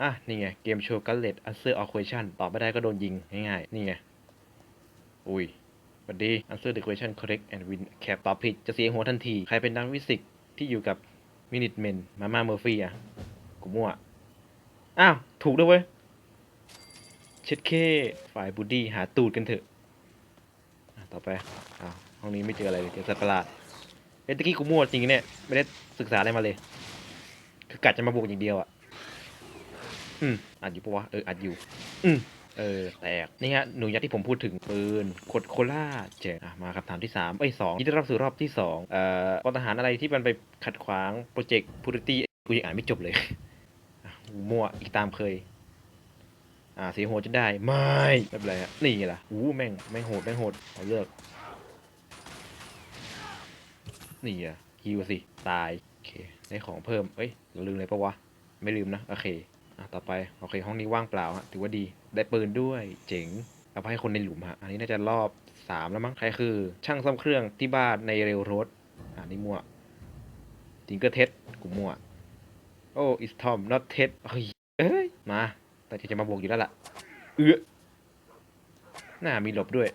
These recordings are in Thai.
อะ นี่ไง เกมโชว์กันเลตอันเซอร์ออ question ตอบไม่ได้ก็โดนยิง ง่ายๆ นี่ไง อุ้ยสวัสดี answer the question correct and win cap ตอบผิด จะเสียหัวทันที ใครเป็นนักฟิสิกที่อยู่กับมินิทเมนมาม่าเมอร์ฟี่อะ กูมั่ว อ้าว ถูกด้วยเว้ย เช็ดเค ฝ่ายบูดี้หาตูดกันเถอะอะต่อไป อ้าว ห้องนี้ไม่เจออะไรเลย เจอสัตว์ประหลาดเอ้ตะกี้กูมั่วจริงเนี่ย ไม่ได้ศึกษาอะไรมาเลย คือกะจะมาบุกอย่างเดียวอะ อืมอัดอยู่ปะวะ เออ อัดอยู่ อืมเออ แตก นี่ฮะ หนูยักษ์ที่ผมพูดถึงปืนโคดโคล่าเจอะมาคำถามที่สามเอ้ยสองยินดีต้อนรับสู่รอบที่สองเอ่อปทหารอะไรที่มันไปขัดขวางโปรเจกต์พูริตี้กูยังอ่านไม่จบเลยอะมั่วอีกตามเคย อ่าเสียโหดจนได้ ไม่ไม่เป็นไรฮะนี่ไงล่ะอู้แม่งแม่งโหดแม่งโหดเอาเลิกนี่อะฮิวสิ ตาย โอเค ได้ของเพิ่มเอ้ยเราลืมอะไรปะวะ ไม่ลืมนะ โอเค อะต่อไปโอเคห้องนี้ว่างเปล่าฮะถือว่าดีได้ปืนด้วยเจ๋งเอาไปให้คนในหลุมฮะอันนี้น่าจะรอบสามแล้วมั้งใครคือ ช่างซ่อมเครื่องที่บ้านในเรลโรดอ่านี่มั่วจิงเกอร์เท็ดกูมั่วโอ้ is Tom not Ted เฮ้ยเอ้ยมาแต่จะมาบวกอยู่แล้วล่ะเอื้อหน้ามีหลบด้วย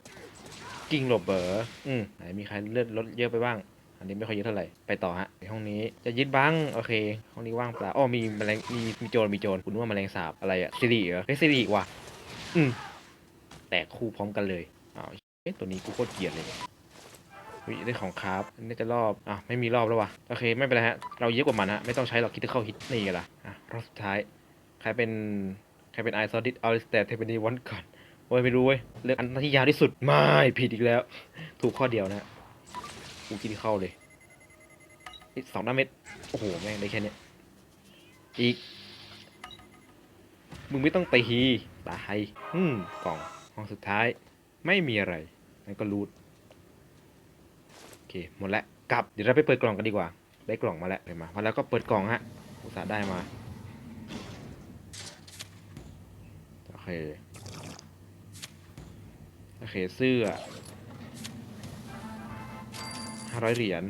กิ่งหลบเบอร์อืมไหนมีใครเลือดลดเยอะไปบ้าง อันนี้ไม่ค่อยเยอะเท่าไหร่ ไปต่อฮะในห้องนี้จะยึดบังโอเค ห้องนี้ว่างเปล่าอ้อมีแมลงมีมีโจรมีโจรคุณว่าแมลงสาบอะไรอะซิริเหรอเฮ้ยซิริว่ะอืมแตกคู่พร้อมกันเลยอ้าวเอ๊ะตัวนี้กูโคตรเกลียดเลยวิได้ของคราฟอันนี่จะรอบอะไม่มีรอบแล้ววะโอเคไม่เป็นไรฮะเราเยอะกว่ามันฮะไม่ต้องใช้หรอกคิดจะเข้าฮิตนี่กันละอะรอบสุดท้ายใครเป็นใครเป็นไอซอดิสออริสแต่เทปนีวันก่อนโอ้ยไม่รู้เว้ยเลือกอันที่ยาวที่สุดไม่ผิดอีกแล้ว ถูกข้อเดียวนะ กูกินเข้าเลยอีกสองด้าเม็ด โอ้โห แม่งได้แค่เนี้ยอีก มึงไม่ต้องตีตายอืมกล่อง ห้องสุดท้าย ไม่มีอะไรนั่นก็รูด โอเค หมดแล้ว กลับ เดี๋ยวเราไปเปิดกล่องกันดีกว่า ได้กล่องมาแล้วเลยมามาแล้วก็เปิดกล่องฮะ อุตส่าห์ได้มา โอเค โอเค เสื้อ ห้าร้อยเหรียญ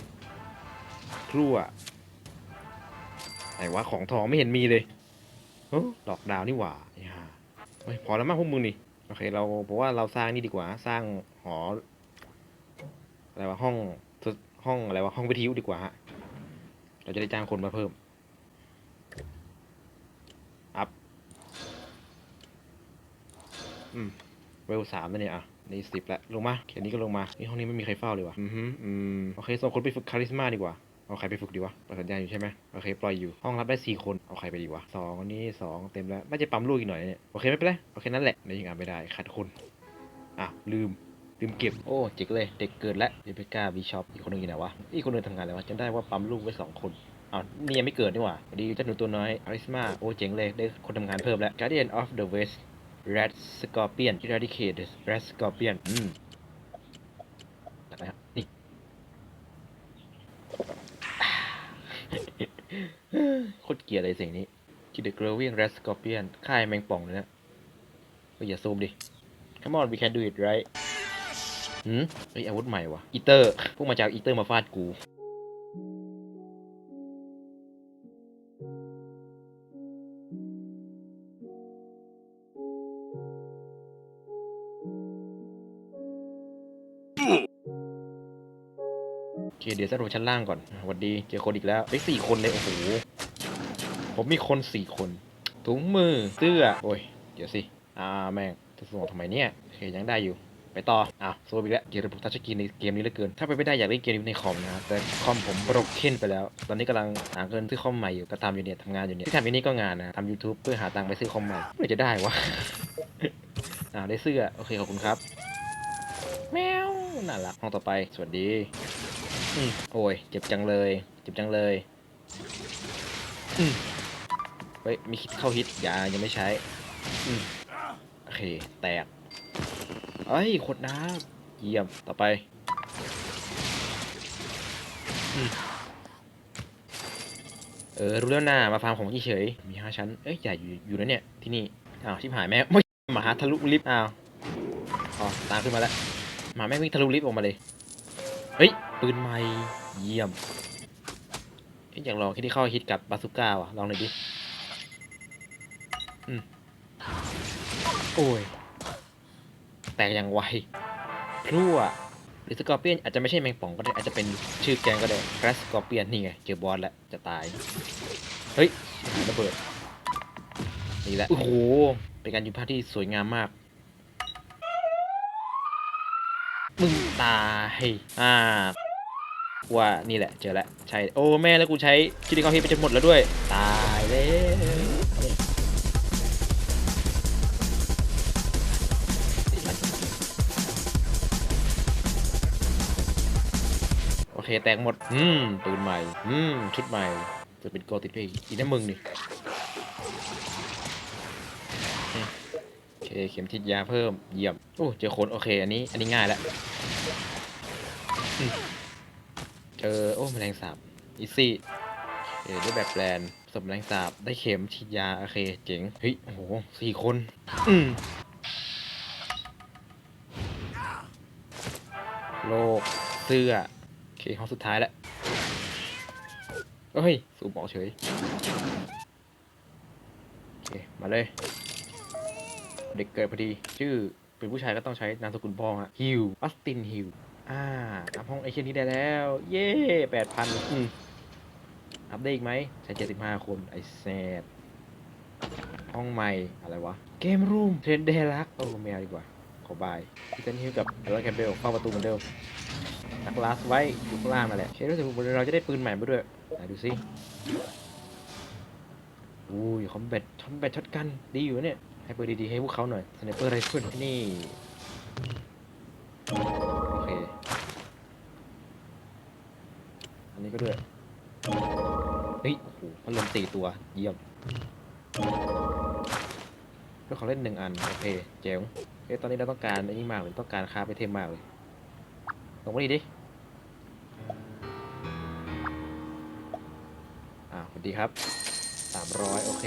ครั่วไหนวะของทองไม่เห็นมีเลยเฮ้ดอกดาวนี่หว่าไอ้ห่าเฮ้ยพอแล้วมั้งพวกมึงนี่โอเคเราผมว่าเราสร้างนี่ดีกว่า สร้างหออะไรวะห้องห้องอะไรวะห้องวิทยุดีกว่าฮะเราจะได้จ้างคนมาเพิ่มอัพอืมเวลสามแล้วเนี่ยอะ นี่สิบแล้วลงมาเขียนนี้ก็ลงมานี่ห้องนี้ไม่มีใครเฝ้าเลยว่ะอือฮึอืมโอเคส่งคนไปฝึกคาริสมาดีกว่าเอาใครไปฝึกดีวะเปิดสัญญาอยู่ใช่ไหมโอเค ปล่อยอยู่ ห้องรับได้สี่คน เอาใครไปดีวะสองอันนี้สองเต็มแล้ว น่าจะปั๊มลูกอีกหน่อยเนี่ย โอเค ไม่เป็นไร โอเค นั่นแหละในยิงอ่านไม่ได้ ขาดคน อะ ลืม ลืมเก็บ โอ้ เจ๋งเลย เด็กเกิดแล้วเดบิก้าบีชอป อีกคนนึงอยู่ไหนวะ อีกคนหนึงทำงานอะไรวะจำได้ว่าปั๊มลูกไว้สองคนอ้าวนี่ยังไม่เกิดนี่หว่าดีเจ้าหนูตัวน้อยคาริสมา โอ้ เจ๋งเลย ได้คนทำงานเพิ่มแล้ว Guardian of the West Red Scorpion Eradicate Red Scorpion อืมตัดไปครับนี่โคตรเกลียดเลยสิ่งนี้คิดเดอะ glowing red scorpion ค่ายแมงป่องเลยนะเฮ้ยอย่าซูมดิ come on we can do it right หืมเฮ้ยอาวุธใหม่วะอีเตอร์ พวกมาจากอีเตอร์มาฟาดกู โอเค เดี๋ยวสรุปชั้นล่างก่อนสวัสดี เจอคนอีกแล้วได้สี่คนเลย โอ้โห ผมมีคนสี่คน ถุงมือ เสื้อ โอ้ย เดี๋ยวสิ อ่า แม่งจะส่งทำไมเนี่ย โอเค ยังได้อยู่ ไปต่อ อ้าวโซบอีกแล้วเกมระบบทัชสกรีนในเกมนี้เหลือเกิน ถ้าไปไม่ได้อยากเล่นเกมนี้ในคอมนะครับ แต่คอมผมบรกเค้นไปแล้ว ตอนนี้กำลังหาเงินซื้อคอมใหม่อยู่ ก็ทำอยู่เนี่ยทำงานอยู่เนี่ย ที่ทำอยู่นี่ก็งานนะทำ YouTube เพื่อหาตังค์ไปซื้อคอมใหม่เพื่อจะได้วะ อ่าได้เสื้อ โอเค ขอบคุณครับ แมว น่ารักห้องต่อไป สวัสดีอโอ้ย เจ็บจังเลย เจ็บจังเลยเฮ้ย มีคิดเข้าฮิตอย่ายังไม่ใช้โอเค แตกเอ้ยขดน้ำเยี่ยม ต่อไปอเออ รู้แล้วนะมาฟาร์มของเฉยมีห้าชั้น เอ้ยอย่อยู่อยู่นะเนี่ย ที่นี่ อ้าวชิบหายแม่ไม่หมาทะลุลิฟต์อ้าวอ๋อตามขึ้นมาแล้ว มาแม่งวิ่งทะลุลิฟต์ออกมาเลย เฮ้ย ปืนใหม่เยี่ยมเอ๊ะอยากลองคิดที่เข้าฮิตกับบาสุก้าว่ะ ลองหน่อยดิอืมโอ้ย แตกอย่างไวพรั่วหรือสกอร์เปียนอาจจะไม่ใช่แมงป่องก็ได้อาจจะเป็นชื่อแกงก็ได้แกรสสกอร์เปียนนี่ไง เจอบอสแล้ว จะตาย เฮ้ยระเบิด นี่แหละ โอ้โห เป็นการยิงพลาดที่สวยงามมาก มึงตายอ่าว่านี่แหละเจอแล้วใช่โอ้แม่แล้วกูใช้คิดดีคอมพิวไปจนหมดแล้วด้วย ตายแล้วโอเคแตกหมด อืมปืนใหม่ อืมชุดใหม่ จะเป็นโกติดเพย์อีนั่นมึงนี่อืมโอ เคเข็มทิศยาเพิ่มเยี่ยมโอ้เจอคนโอเคอันนี้อันนี้ง่ายแล้วเจอโอ้แมลงสาบอีซี่เออด้แบบแปลนสมแมลงสาบได้เข็มฉีดยาโอเคเจ๋งเฮ้ยโอ้โหสี่คนอืมโลกเสื้อโอเคห้องสุดท้ายแล้วเฮ้ย สูบออกเฉย โอเค มาเลย เด็กเกิดพอดี ชื่อเป็นผู้ชายก็ต้องใช้นามสกุลพ่อฮะฮิวออสตินฮิวอ่าอัพห้องไอเชียนี้ได้แล้ว เย่แปดพันอืมอัพได้อีกไหมใช้เจ็ดสิบห้าคนไอแซดห้องใหม่อะไรวะ เกมรูมเทรนเดลักโอ้ไม่เอาดีกว่า ขอบายพี่เซนฮิวกับเอลแคมเบลเข้าประตูเหมือนเดิมนักลาสไว้อยู่ข้างล่างนั่นแหละเชื่อรู้สึกว่าเราจะได้ปืนใหม่มาด้วยไหนดูสิอุ้ยคอมแบทคอมแบทช็อตกันดีอยู่เนี่ย ให้ปืนดีๆให้พวกเขาหน่อยสไนเปอร์ไรเฟิลนี่โอเคอันนี้ก็ด้วยเฮ้ยโอ้โหพัดลมสี่ตัวเยี่ยมเพื่อของเล่นหนึ่งอันโอเคเจ๋งเฮ้ยตอนนี้เราต้องการอันนี้มากเลยต้องการคาไปเทมมากเลยลงมาดีดิอ่าสวัสดีครับสามร้อยโอเค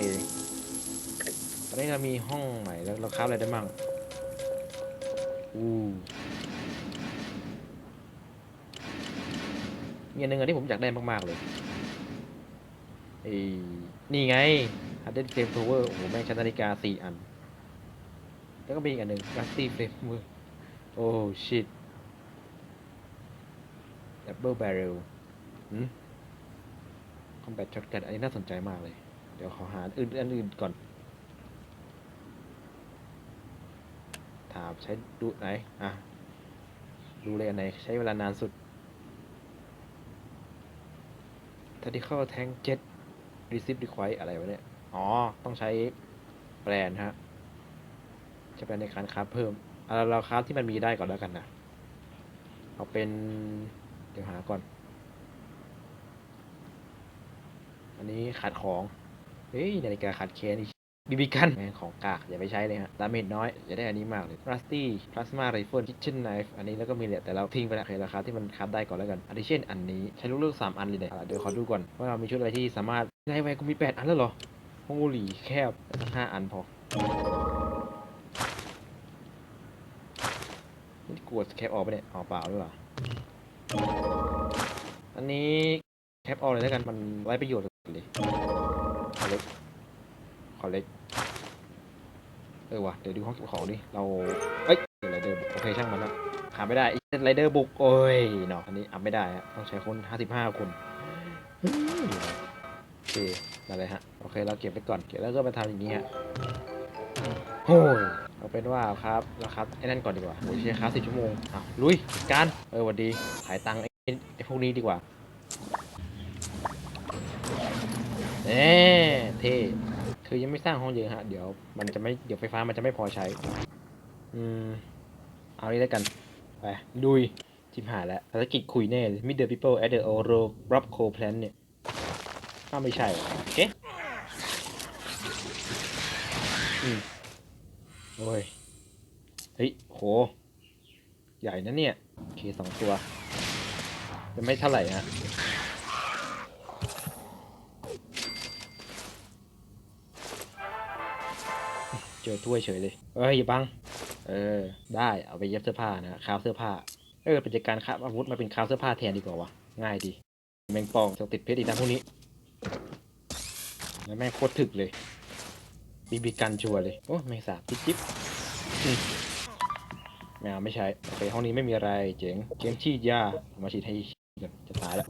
ตอนนี้เรามีห้องใหม่แล้วเราคราฟอะไรได้มั่งอู้มีอันหนึงอันที่ผมอยากได้มาก ๆ เลยไอ้นี่ไง h a r d e n Flame Tower โอ้โห แม่งชั้นนาฬิกาสี่อัน แล้วก็มีอีกอันหนึ่ง Rusty Flame Tower โอ้ shit Double Barrel หืม Combat Shotgun อันนี้น่าสนใจมากเลย เดี๋ยวขอหาอื่นอันอื่นก่อน ถาม ใช้ดูไหนอะดูเลยอันไหนใช้เวลานานสุด Tactical Tank Jet Receive Require อะไรวะเนี่ย อ๋อ ต้องใช้แบรนด์ฮะ จะเป็นในการคราฟเพิ่มเอาเราคราฟที่มันมีได้ก่อนแล้วกันนะ เอาเป็น เดี๋ยวหาก่อน อันนี้ขาดของ เฮ้ย นาฬิกาขาดแคลนอีก บีบีกันของกากอย่าไปใช้เลยฮะดาเมจน้อยอย่าได้อันนี้มากเลย Rusty Plasma Rifle Kitchen Knife อันนี้แล้วก็มีแหลแต่เราทิ้งไปแล้วโอเคราคาที่มันคับได้ก่อนแล้วกัน Addition อันนี้ใช้ลูกเลือกสามอันเลยเนี่ยเดี๋ยวขอดูก่อนว่าเรามีชุดอะไรที่สามารถได้ไว้กูมีแปดอันแล้วเหรอห้องหรี่แคบห้าอันพอนี่กดแคปออกไปเนี่ยอ๋อเปล่าด้วยเหรออันนี้แคปออกเลยแล้วกันมันไร้ประโยชน์เลยขอเล็ก ขอเล็กเออว่ะเดี๋ยวดูห้องเก็บของดิ เรา เอ้ยไรเดอร์บุกโอเคช่างมันนะขาไม่ได้ไรเดอร์บุก โอ้ยเนาะอันนี้อัพไม่ได้ฮะต้องใช้คน55คนอืมโอเคอะไรฮะ โอเค เราเก็บไปก่อน เก็บแล้วก็มาทำอย่างนี้ฮะโอ้ยเอาเป็นว่าครับเราครับไอ้นั่นก่อนดีกว่าโอ้ยใช้ค้าสิบชั่วโมงอะลุยการเออหวัดดี ขายตังค์ไอ้ไอ้พวกนี้ดีกว่าเน่เท่ คือยังไม่สร้างห้องเยอะฮะ เดี๋ยว มันจะไม่เดี๋ยวไฟฟ้ามันจะไม่พอใช้ อืม เอานี้แล้วกัน ไปลุยจิมหายแล้วภารกิจคุยแน่เลย Meet the people at the Oro Rob Co Plant เนี่ยถ้าไม่ใช่โอเคอืมโอ้ย เฮ้ย โห ใหญ่นะเนี่ย โอเคสองตัว จะไม่เท่าไหร่ฮะ เจอถ้วยเฉยเลยเอ้ยอย่าบัง เออ ได้เอาไปเย็บเสื้อผ้านะคราฟเสื้อผ้า เออเป็นจาการคราฟอาวุธมาเป็นคราฟเสื้อผ้าแทนดีกว่าวะง่ายดีแมงปองจะติดเพชรอีกนะพวกนี้แล้วแม่งโคตรถึกเลยบีบีกันชัวเลยโอ้ไม่สาบจิ๊บจิ๊บอืมไม่เอาไม่ใช้โอเคห้องนี้ไม่มีอะไรเจ๋งเกมฉีดยามาฉีดให้ก่อนจะตายแล้ว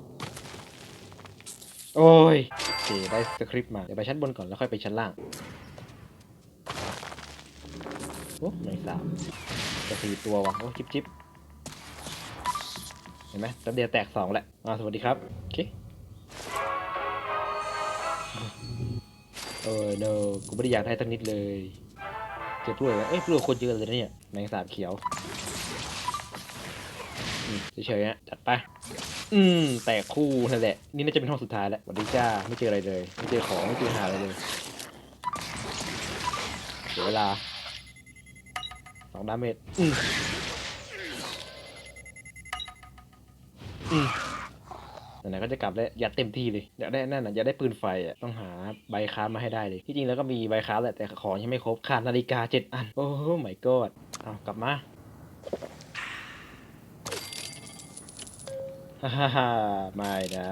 โอ้ยโอเคได้สคริปต์มาเดี๋ยวไปชั้นบนก่อนแล้วค่อยไปชั้นล่าง อ้ไม่สาบจะสี่ตัววะโอ้จิ๊บจิ๊บเห็นไหมแป๊บเดียวแตกสองแหละอ่าสวัสดีครับ โอเคเออ no กูไม่ได้อยากได้สักนิดเลยเจอพลวยแล้วเอ้ยพลวคนเยอะเลยนะเนี่ย แมงสาบเขียวเฉยๆฮะจัดไป อืม แตกคู่นั่นแหละ นี่น่าจะเป็นห้องสุดท้ายแล้วสวัสดีจ้า ไม่เจออะไรเลย ไม่เจอของ ไม่เจอหาอะไรเลย เสียเวลา สองดาเมจอืมอืมไหนๆก็จะกลับแล้วยัดเต็มที่เลยอยากได้นั่นน่ะอยากได้ปืนไฟอะต้องหาใบค้าฟมาให้ได้เลย ที่จริงแล้วก็มีใบค้าฟแหละแต่ของยังไม่ครบขาดนาฬิกาเจ็ดอัน โอ้โหไม่กอดเอากลับมาฮ่าฮ่าฮ่าไม่นะ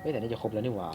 เฮ้ยแต่นี่จะครบแล้วนี่หว่า